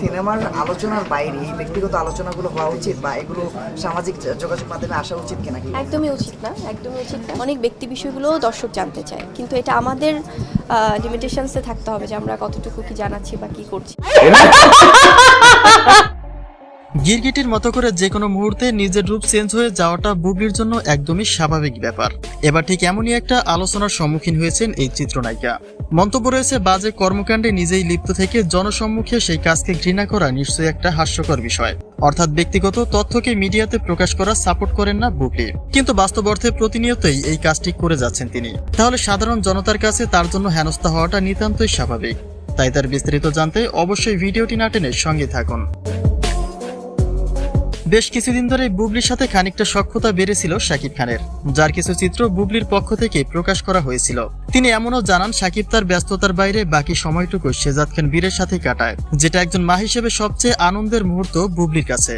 সিনেমার আলোচনার বাইরে এই ব্যক্তিগত আলোচনাগুলো হওয়া উচিত বা এগুলো সামাজিক যোগাযোগ মাধ্যমে আসা উচিত কিনা একদমই উচিত না একদমই উচিত না। অনেক ব্যক্তি বিষয়গুলোও দর্শক জানতে চায়। কিন্তু এটা আমাদের লিমিটেশনসে থাকতে হবে যে আমরা কতটুকু কি জানাচ্ছি বা কি করছি। গিরগিটির মতো করে যে কোনো মুহূর্তে নিজের রূপ চেঞ্জ হয়ে যাওয়াটা বুবলির জন্য একদমই স্বাভাবিক ব্যাপার। এবার ঠিক এমনই একটা আলোচনার সম্মুখীন হয়েছেন এই চিত্রনায়িকা। মন্তব্য রয়েছে, বাজে কর্মকাণ্ডে নিজেই লিপ্ত থেকে জনসম্মুখে সেই কাজকে ঘৃণা করা নিশ্চয়ই একটা হাস্যকর বিষয়। অর্থাৎ ব্যক্তিগত তথ্যকে মিডিয়াতে প্রকাশ করা, সাপোর্ট করেন না বুবলি। কিন্তু বাস্তব অর্থে প্রতিনিয়তই এই কাজটি করে যাচ্ছেন তিনি। তাহলে সাধারণ জনতার কাছে তার জন্য হেনস্থা হওয়াটা নিতান্তই স্বাভাবিক। তাই তার বিস্তারিত জানতে অবশ্যই ভিডিওটি না টেনে সঙ্গে থাকুন। বেশ কিছুদিন ধরে বুবলির সাথে খানিকটা সক্ষতা বেড়েছিল শাকিব খানের, যার কিছু চিত্র বুবলির পক্ষ থেকে প্রকাশ করা হয়েছিল। তিনি এমনও জানান, শাকিব তার ব্যস্ততার বাইরে বাকি সময়টুকু শেজাদ খান বীরের সাথে কাটায়, যেটা একজন মা হিসেবে সবচেয়ে আনন্দের মুহূর্ত বুবলির কাছে।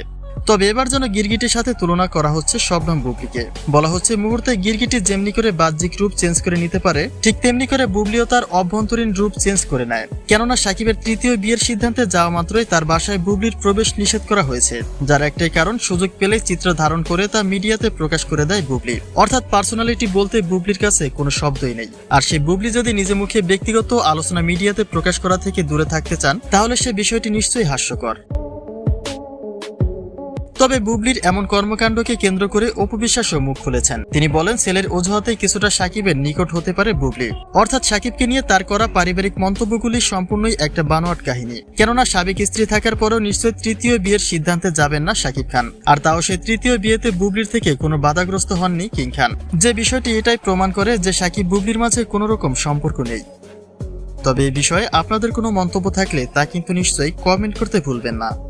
তবে এবার যেন গিরগিটির সাথে তুলনা করা হচ্ছে শবনম বুবলিকে। বলা হচ্ছে মুহূর্তে গিরগিটি যেমনি করে বাহ্যিক রূপ চেঞ্জ করে নিতে পারে, ঠিক তেমনি করে বুবলিও তার অভ্যন্তরীণ রূপ চেঞ্জ করে নেয়। কেননা সাকিবের তৃতীয় বিয়ের সিদ্ধান্তে যাওয়া মাত্রই তার বাসায় বুবলির প্রবেশ নিষেধ করা হয়েছে, যার একটাই কারণ সুযোগ পেলে চিত্র ধারণ করে তা মিডিয়াতে প্রকাশ করে দেয় বুবলি। অর্থাৎ পার্সোনালিটি বলতে বুবলির কাছে কোনো শব্দই নেই। আর সেই বুবলি যদি নিজে মুখে ব্যক্তিগত আলোচনা মিডিয়াতে প্রকাশ করা থেকে দূরে থাকতে চান, তাহলে সে বিষয়টি নিশ্চয়ই হাস্যকর। তবে বুবলির এমন কর্মকাণ্ডকে কেন্দ্র করে অপবিশ্বাসও মুখ খুলেছেন। তিনি বলেন ছেলের অজুহাতে কিছুটা সাকিবের নিকট হতে পারে বুবলি। অর্থাৎ সাকিবকে নিয়ে তার করা পারিবারিক মন্তব্যগুলি সম্পূর্ণই একটা বানোয়াট কাহিনী। কেননা সাবেক স্ত্রী থাকার পরও নিশ্চয় তৃতীয় বিয়ের সিদ্ধান্তে যাবেন না সাকিব খান। আর তাও সেই তৃতীয় বিয়েতে বুবলির থেকে কোনো বাধাগ্রস্ত হননি কিং খান। যে বিষয়টি এটাই প্রমাণ করে যে সাকিব বুবলির মাঝে কোনো রকম সম্পর্ক নেই। তবে এই বিষয়ে আপনাদের কোনো মন্তব্য থাকলে তা কিন্তু নিশ্চয়ই কমেন্ট করতে ভুলবেন না।